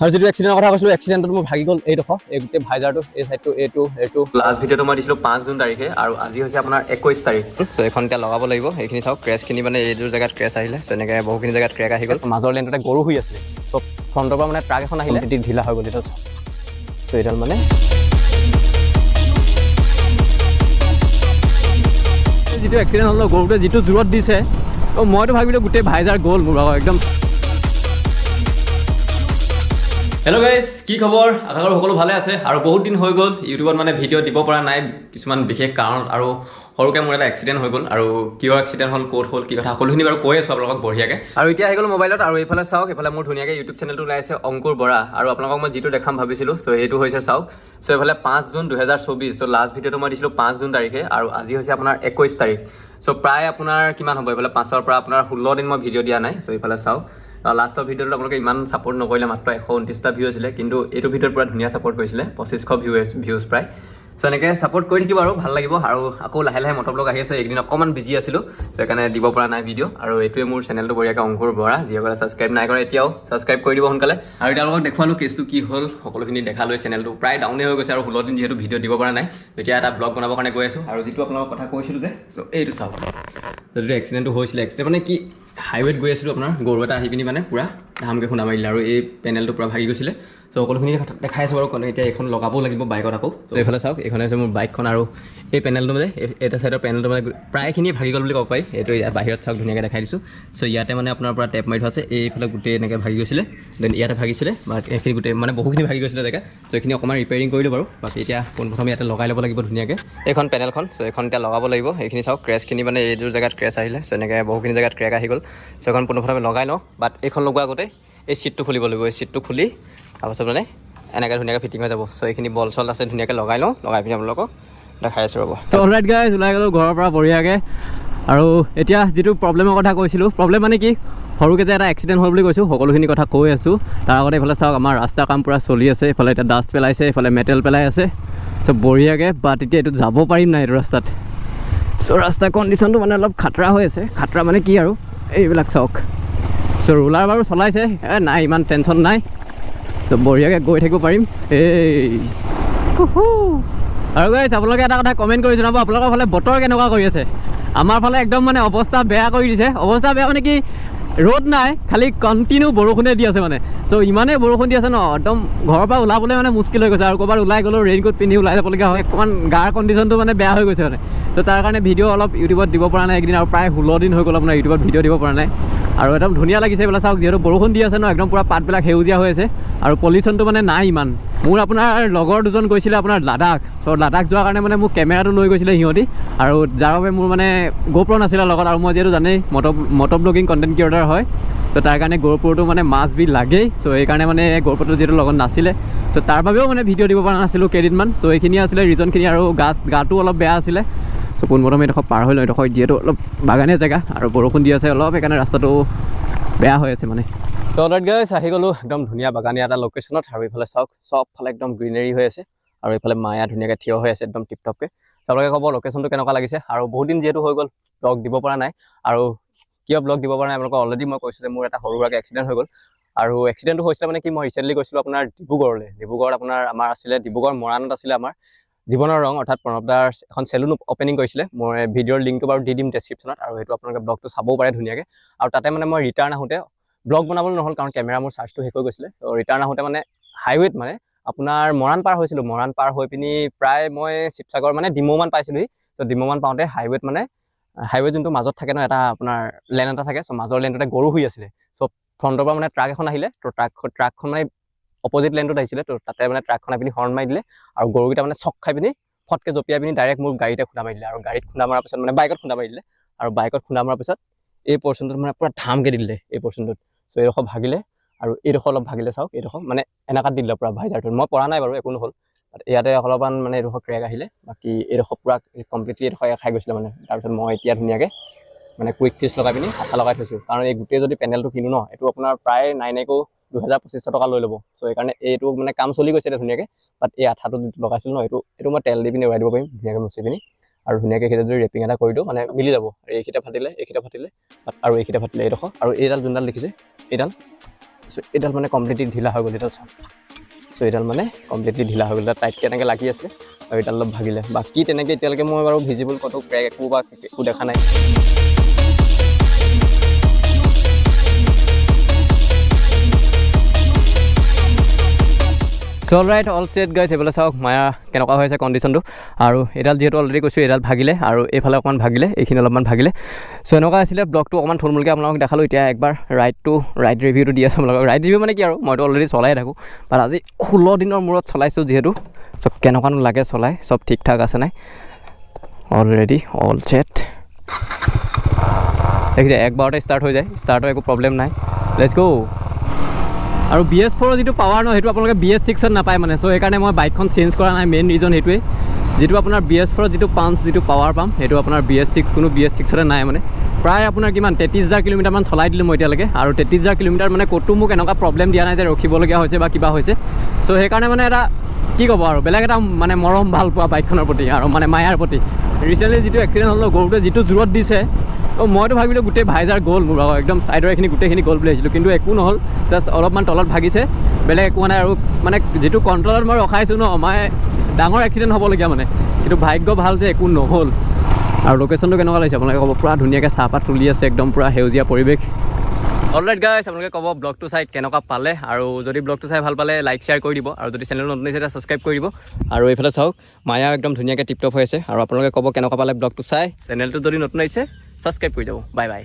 আৰু যিটো এক্সিডেণ্টৰ কথা কৈছিলোঁ এক্সিডেণ্টত মোৰ ভাগি গ'ল এইডোখৰ এই গোটেই ভাইজাৰটো এই চাইডটো এইটো এইটো। লাষ্ট ভিডিঅ'টো মই দিছিলোঁ পাঁচ জুন তাৰিখে আৰু আজি হৈছে আপোনাৰ একৈছ তাৰিখ। ত' এইখন এতিয়া লগাব লাগিব এইখিনি চাওক ক্ৰেছখিনি মানে এইযোৰ জেগাত ক্ৰেছ আহিলে ত' এনেকৈ বহুখিনি জেগাত ক্ৰেক আহি গ'ল। মাজৰ লেনটোতে গৰু শুই আছিলে চব ফ্ৰণ্টৰ পৰা মানে ট্ৰাক এখন আহিলে। তেতিয়া ঢিলা হৈ গ'ল এইডাল চাওক। ত' এইডাল মানে যিটো এক্সিডেণ্ট হ'ল ন গৰুটোৱে যিটো জোৰত দিছে ত' মইতো ভাবিলোঁ গোটেই ভাইজাৰ গ'ল মোৰ একদম হেল্ল' গাইজ কি খবৰ? আশা কৰোঁ সকলো ভালে আছে। আৰু বহুত দিন হৈ গ'ল ইউটিউবত মানে ভিডিঅ' দিব পৰা নাই। কিছুমান বিশেষ কাৰণত আৰু সৰুকৈ মোৰ এটা এক্সিডেণ্ট হৈ গ'ল। আৰু কিয় এক্সিডেণ্ট হ'ল ক'ত হ'ল কি কথা সকলোখিনি বাৰু কৈ আছোঁ আপোনালোকক বঢ়িয়াকৈ। আৰু এতিয়া আহি গ'ল মোবাইলত। আৰু এইফালে চাওক এইফালে মোৰ ধুনীয়াকৈ ইউটিউব চেনেলটো ওলাই আছে অংকুৰ বৰা। আৰু আপোনালোকক মই যিটো দেখাম ভাবিছিলোঁ চ' সেইটো হৈছে চাওক। চ' এইফালে পাঁচ জুন দুহেজাৰ চৌবিছ চ' লাষ্ট ভিডিঅ'টো মই দিছিলোঁ পাঁচ জুন তাৰিখে। আৰু আজি হৈছে আপোনাৰ একৈছ তাৰিখ। চ' প্ৰায় আপোনাৰ কিমান হ'ব? এইফালে পাঁচৰ পৰা আপোনাৰ ষোল্ল দিন মই ভিডিঅ' দিয়া নাই। চ' এইফালে চাওক। লাষ্টৰ ভিডিঅ'টোত আপোনালোকে ইমান ছাপৰ্ট নকৰিলে মাত্ৰ এশ ঊনত্ৰিছটা ভিউ আছিলে, কিন্তু এইটো ভিডিঅ'ত পূৰা ধুনীয়া ছাপৰ্ট কৰিছিলে, পঁচিছশ ভিউ ভিউজ প্ৰায়। চ' এনেকৈ ছাপৰ্ট কৰি থাকিব আৰু, ভালো লাগিব আৰু আকৌ লাহে লাহে মটৰব্লগ আহি আছে, এইকেইদিন অকণমান বিজি আছিলোঁ সেইকাৰণে দিব পৰা নাই ভিডিঅ' আৰু এইটোৱে মোৰ চেনেলটো বঢ়িয়াকৈ অংকুৰ বৰা, যিসকলে ছাবস্ক্ৰাইব নাই কৰে, এতিয়াও ছাবস্ক্ৰাইব কৰি দিব সোনকালে। আৰু এতিয়া দেখুৱালোঁ কেছটো কি হ'ল, সকলোখিনি দেখালৈ চেনেলটো প্ৰায় ডাউনে হৈ গৈছে আৰু ষোল্ল দিন যিহেতু ভিডিঅ' দিব পৰা নাই এতিয়া এটা ব্লগ বনাবৰ কাৰণে গৈ আছোঁ। আৰু যিটো আপোনালোকৰ কথা কৈছিলোঁ যে চ' এইটো চাওক। যিটো এক্সিডেণ্টটো হৈছিলে এক্সিডেণ্ট মানে কি হাইৱেত গৈ আছিলোঁ আপোনাৰ গৰু এটা আহি পিনি মানে পূৰা ধামকৈ খুন্দা মাৰিলে আৰু এই পেনেলটো পূৰা ভাগি গৈছিলে। চ' সকলোখিনি দেখা- দেখাই আছোঁ বাৰু এতিয়া এইখন লগাবও লাগিব বাইকত আকৌ। চ' এইফালে চাওক এইখন হৈছে মোৰ বাইকখন আৰু এই পেনেলটো মানে এটা চাইডৰ পেনেলটো মানে প্ৰায়খিনি ভাগি গ'ল বুলি ক'ব পাৰি। এইটো ইয়াত বাহিৰত চাওক ধুনীয়াকৈ দেখাই দিছোঁ। চ' ইয়াতে মানে আপোনাৰ পৰা টেপ মাৰি থোৱা আছে। এইফালে গোটেই এনেকৈ ভাগি গৈছিলে। দেন ইয়াতে ভাগিছিলে। বা এইখিনি গোটেই মানে বহুখিনি ভাগি গৈছিলে জেগা। চ' এইখিনি অকণমান ৰিপেয়াৰিং কৰিলোঁ বাৰু। বাকী এতিয়া পোনপ্ৰথমে ইয়াতে লগাই ল'ব লাগিব ধুনীয়াকৈ। এইখন পেনেলখন চ' এইখন এতিয়া লগাব লাগিব। এইখিনি চাওক ক্ৰেছখিনি মানে এইযোৰ জেগাত ক্ৰেছ আহিলে। চ' এনেকৈ বহুখিনি জেগাত ক্ৰেক আহি গ'ল। চ' এইখন পোনপ্ৰথমে লগাই লওঁ। বাট এইখন লগোৱাৰ আগতে এই চিটটো খুলিব লাগিব। এই চিটটো খুলি তাৰপাছত মানে এনেকৈ ধুনীয়াকৈ ফিটিং হৈ যাব। চ' এইখিনি বল চল আছে ধুনীয়াকৈ লগাই লওঁ। লগাই পিনি আপোনালোকক দেখাই আছোঁ ৰ'ব। চ' অলৰাইট গাইজ ওলাই গ'লোঁ ঘৰৰ পৰা বঢ়িয়াকৈ। আৰু এতিয়া যিটো প্ৰব্লেমৰ কথা কৈছিলোঁ প্ৰব্লেম মানে কি? সৰুকৈ যে এটা এক্সিডেণ্ট হ'ল বুলি কৈছোঁ সকলোখিনি কথা কৈ আছোঁ। তাৰ আগতে এইফালে চাওক আমাৰ ৰাস্তা কাম পূৰা চলি আছে এইফালে এতিয়া ডাষ্ট পেলাইছে এইফালে মেটেল পেলাই আছে। চ' বঢ়িয়াকৈ বাট এতিয়া এইটোত যাব পাৰিম নাই এইটো ৰাস্তাত। চ' ৰাস্তাৰ কণ্ডিশ্যনটো মানে অলপ খাতৰা হৈ আছে। খাতৰা মানে কি আৰু? এইবিলাক চাওক। চ' ৰোলাৰ বাৰু চলাইছে। এ নাই ইমান টেনশ্যন নাই। চ' বঢ়িয়াকৈ গৈ থাকিব পাৰিম। এই। আৰু গাইজ আপোনালোকে এটা কথা কমেণ্ট কৰি জনাব আপোনালোকৰ ফালে বতৰ কেনেকুৱা কৰি আছে? আমাৰ ফালে একদম মানে অৱস্থা বেয়া কৰি দিছে। অৱস্থা বেয়া মানে কি ৰ'দ নাই খালি কণ্টিনিউ বৰষুণে দি আছে মানে। চ' ইমানেই বৰষুণ দি আছে ন একদম ঘৰৰ পৰা ওলাবলৈ মানে মুস্কিল হৈ গৈছে আৰু ক'ৰবাত ওলাই গ'লেও ৰেইনকোট পিন্ধি ওলাই যাবলগীয়া হয় অকণমান গাৰ কণ্ডিশ্যনটো মানে বেয়া হৈ গৈছে মানে। ত' তাৰ কাৰণে ভিডিঅ' অলপ ইউটিউবত দিব পৰা নাই একদিন আৰু প্ৰায় ষোল্ল দিন হৈ গ'ল আপোনাৰ ইউটিউবত ভিডিঅ' দিব পৰা নাই। আৰু একদম ধুনীয়া লাগিছে এইবিলাক চাওক যিহেতু বৰষুণ দি আছে ন একদম পূৰা পাতবিলাক সেউজীয়া হৈ আছে। আৰু পলিউশ্যনটো মানে নাই ইমান। মোৰ আপোনাৰ লগৰ দুজন গৈছিলে আপোনাৰ লাডাখ। চ' লাডাখ যোৱাৰ কাৰণে মানে মোক কেমেৰাটো লৈ গৈছিলে সিহঁতি। আৰু যাৰ বাবে মোৰ মানে গ'প্ৰ নাছিলে লগত আৰু মই যিহেতু জানেই মট মট' ব্লগিং কণ্টেণ্ট ক্ৰিয়েটাৰ হয়। ত' তাৰ কাৰণে গ'প্ৰটো মানে মাছ বি লাগেই। চ' সেইকাৰণে মানে গ'প্ৰটো যিহেতু লগত নাছিলে। চ' তাৰ বাবেও মানে ভিডিঅ' দিব পৰা নাছিলোঁ কেইদিনমান। চ' এইখিনি আছিলে ৰিজনখিনি আৰু গা গাটো অলপ বেয়া আছিলে। চ' পোনপ্ৰথমে এইডোখৰ পাৰ হৈ লওঁ এইডোখৰ যিহেতু অলপ বাগানীয়া জেগা আৰু বৰষুণ দি আছে অলপ সেইকাৰণে ৰাস্তাটো বেয়া হৈ আছে মানে। চ' অলৰেড গাইছ আহি গ'লোঁ একদম ধুনীয়া বাগানীয়া এটা লোকেশ্যনত আৰু এইফালে চাওক চবফালে একদম গ্ৰীনেৰী হৈ আছে আৰু এইফালে মায়া ধুনীয়াকৈ থিয় হৈ আছে একদম টিপটপকৈ চাবলৈ ক'ব লোকেশ্যনটো কেনেকুৱা লাগিছে আৰু বহুত দিন যিহেতু হৈ গ'ল ব্লগ দিব পৰা নাই আৰু কিয় ব্লগ দিব পৰা নাই আপোনালোকক অলৰেডি মই কৈছোঁ যে মোৰ এটা সৰু সুৰাকৈ এক্সিডেণ্ট হৈ গ'ল। আৰু এক্সিডেণ্টটো হৈছিলে মানে কি মই ৰিচেণ্টলি গৈছিলোঁ আপোনাৰ ডিব্ৰুগড়লৈ। ডিব্ৰুগড়ত আপোনাৰ আমাৰ আছিলে ডিব্ৰুগড় মৰাণত আছিলে আমাৰ। জীৱনৰ ৰং অৰ্থাৎ প্ৰণৱ দাৰ এখন চেলুন অ'পেনিং কৰিছিলে। মই ভিডিঅ'ৰ লিংকটো বাৰু দি দিম ডেছক্ৰিপশ্যনত আৰু সেইটো আপোনালোকে ব্লগটো চাবও পাৰে ধুনীয়াকৈ। আৰু তাতে মানে মই ৰিটাৰ্ণ আহোঁতে ব্লগ বনাবলৈ নহ'ল কাৰণ কেমেৰা মোৰ চাৰ্জটো শেষ হৈ গৈছিলে। ত' ৰিটাৰ্ণ আহোঁতে মানে হাইৱেত মানে আপোনাৰ মৰাণ পাৰ হৈছিলোঁ। মৰাণ পাৰ হৈ পিনি প্ৰায় মই শিৱসাগৰ মানে ডিমৌমান পাইছিলোহি। ত' ডিমৌমান পাওঁতে হাইৱেত মানে হাইৱে যোনটো মাজত থাকে ন এটা আপোনাৰ লেন এটা থাকে চ' মাজৰ লেনটোতে গৰু শুই আছিলে। চ' ফ্ৰণ্টৰ পৰা মানে ট্ৰাক এখন আহিলে ত' ট্ৰাক ট্ৰাকখন মানে অপজিট লেনটোত আহিছিলে ত' তাতে মানে ট্ৰাকখন আহি পিনি হৰ্ণ মাৰি দিলে আৰু গৰুকেইটা মানে চক খাই পিনি ফটকৈ জঁপিয়াই পিনি ডাইৰেক্ট মোৰ গাড়ীতে খুন্দা মাৰি দিলে আৰু গাড়ীত খুন্দা মৰাৰ পিছত মানে বাইকত খুন্দা মাৰি দিলে। আৰু বাইকত খুন্দা মৰাৰ পিছত এই পৰ্চনটোত মানে পূৰা ধামকৈ দিলে এই পৰ্চনটোত চ' এইডোখৰ ভাগিলে আৰু এইডোখৰ অলপ ভাগিলে চাওক এইডোখৰ মানে এনেকাত দি দিলে পূৰা ভাইজাৰটোত। মই পৰা নাই বাৰু একো নহ'ল। ইয়াতে অলপমান মানে এইডোখৰ ক্ৰেক আহিলে বাকী এইডোখৰ পূৰা কমপ্লিটলি এইডোখৰ খাই গৈছিলে মানে। তাৰপিছত মই এতিয়া ধুনীয়াকৈ মানে কুইক ফিচ লগাই পিনি আঠা লগাই থৈছোঁ। কাৰণ এই গোটেই যদি পেনেলটো কিনো ন এইটো আপোনাৰ প্ৰায় নাই নাইকো দুহেজাৰ পঁচিছশ টকা লৈ ল'ব। চ' সেইকাৰণে এইটো মানে কাম চলি গৈছে এতিয়া ধুনীয়াকৈ। বাট এই আঠাটো যিটো লগাইছিলোঁ ন এইটো এইটো মই তেল দি পিনি উৰাই দিব পাৰিম ধুনীয়াকৈ মুচি পিনি। আৰু ধুনীয়াকৈ সেইটা যদি ৰেপিং এটা কৰি দিওঁ মানে মিলি যাব। এইকেইটা ফাটিলে এইকেইটা ফাটিলে, আৰু এইকেইটা ফাটিলে এইডোখৰ। আৰু এইডাল যোনডাল দেখিছে, এইডাল চ' এইডাল মানে কমপ্লিটলি ঢিলা হৈ গ'ল এইডাল চাওক চ' এইডাল মানে কমপ্লিটলি ঢিলা হৈ গ'ল। টাইটকৈ এনেকৈ লাগি আছিলে আৰু এইডাল অলপ ভাগিলে। বাকী তেনেকৈ এতিয়ালৈকে মই বাৰু ভিজিবল ক'তো ক্ৰেক একো বা একো দেখা নাই। চ' all right all set guys এইফালে চাওক মায়া কেনেকুৱা হৈ আছে কণ্ডিশ্যনটো আৰু এইডাল যিহেতু অলৰেডি কৈছোঁ এইডাল ভাগিলে আৰু এইফালে অকণমান ভাগিলে এইখিনি অলপমান ভাগিলে। চ' এনেকুৱা আছিলে ব্লগটো অকণমান থুলমূলকৈ আপোনালোকক দেখালোঁ। এতিয়া একবাৰ ৰাইডটো ৰাইড ৰিভিউটো দি আছোঁ আপোনালোকক। ৰাইড ৰিভিউ মানে কি আৰু? মইতো অলৰেডি চলাই থাকোঁ। বাট আজি ষোল্ল দিনৰ মূৰত চলাইছোঁ যিহেতু। চ' কেনেকুৱানো লাগে চলাই? চব ঠিক ঠাক আছে নাই অলৰেডি অল ছেট দেখিছে একবাৰতে ষ্টাৰ্ট হৈ যায়। ষ্টাৰ্টৰ একো প্ৰব্লেম নাই। লেটছ গ' আৰু বি এছ ফ'ৰৰ যিটো পাৱাৰ ন, সেইটো আপোনালোকে বি এছ ছিক্সত নাপায় মানে। চ' সেইকাৰণে মই বাইকখন চেঞ্জ কৰা নাই মেইন ৰিজন সেইটোৱে যিটো আপোনাৰ বি এছ ফ'ৰৰ যিটো পাঞ্চ যিটো পাৱাৰ পাম সেইটো আপোনাৰ বি এছ ছিক্স কোনো বি এছ ছিক্সতে নাই মানে। প্ৰায় আপোনাৰ কিমান, তেত্ৰিছ হাজাৰ কিলোমিটাৰমান চলাই দিলোঁ মই এতিয়ালৈকে। আৰু তেত্ৰিছ হাজাৰ কিলোমিটাৰ মানে ক'তো মোক এনেকুৱা প্ৰব্লেম দিয়া নাই যে ৰখিবলগীয়া হৈছে বা কিবা হৈছে। চ' সেইকাৰণে মানে এটা, কি ক'ব আৰু, বেলেগ এটা মানে মৰম ভালো পোৱা বাইকখনৰ প্ৰতি আৰু মানে মায়াৰ প্ৰতি। ৰিচেণ্টলি যিটো এক্সিডেণ্ট হ'ল গৰুটোৱে যিটো জোৰত দিছে অঁ মইতো ভাবিলোঁ গোটেই ভাইজাৰ গ'ল মোৰ ভাগৰ একদম ছাইডৰ এইখিনি গোটেইখিনি গ'ল বুলি ভাবিছিলোঁ কিন্তু একো নহ'ল জাষ্ট অলপমান তলত ভাগিছে বেলেগ একো নাই আৰু মানে যিটো কণ্ট্ৰলত মই ৰখাইছোঁ ন মই ডাঙৰ এক্সিডেণ্ট হ'বলগীয়া মানে কিন্তু ভাগ্য ভাল যে একো নহ'ল। আৰু লোকেশ্যনটো কেনেকুৱা লাগিছে আপোনালোকে ক'ব পূৰা ধুনীয়াকৈ চাহপাত তুলি আছে একদম পূৰা সেউজীয়া পৰিৱেশ। অলৰাইট গাই আপোনালোকে ক'ব ব্লগটো চাই কেনেকুৱা পালে আৰু যদি ব্লগটো চাই ভালো পালে লাইক শ্বেয়াৰ কৰি দিব আৰু যদি চেনেলটো নতুন হৈছে ছাবস্ক্ৰাইব কৰি দিব। আৰু এইফালে চাওক, মায়া একদম ধুনীয়াকৈ টিপটপ হৈ আছে আৰু আপোনালোকে ক'ব কেনেকুৱা পালে ব্লগটো চাই। চেনেলটো যদি নতুন আহিছে ছাবস্ক্ৰাইব কৰি যাব। Bye bye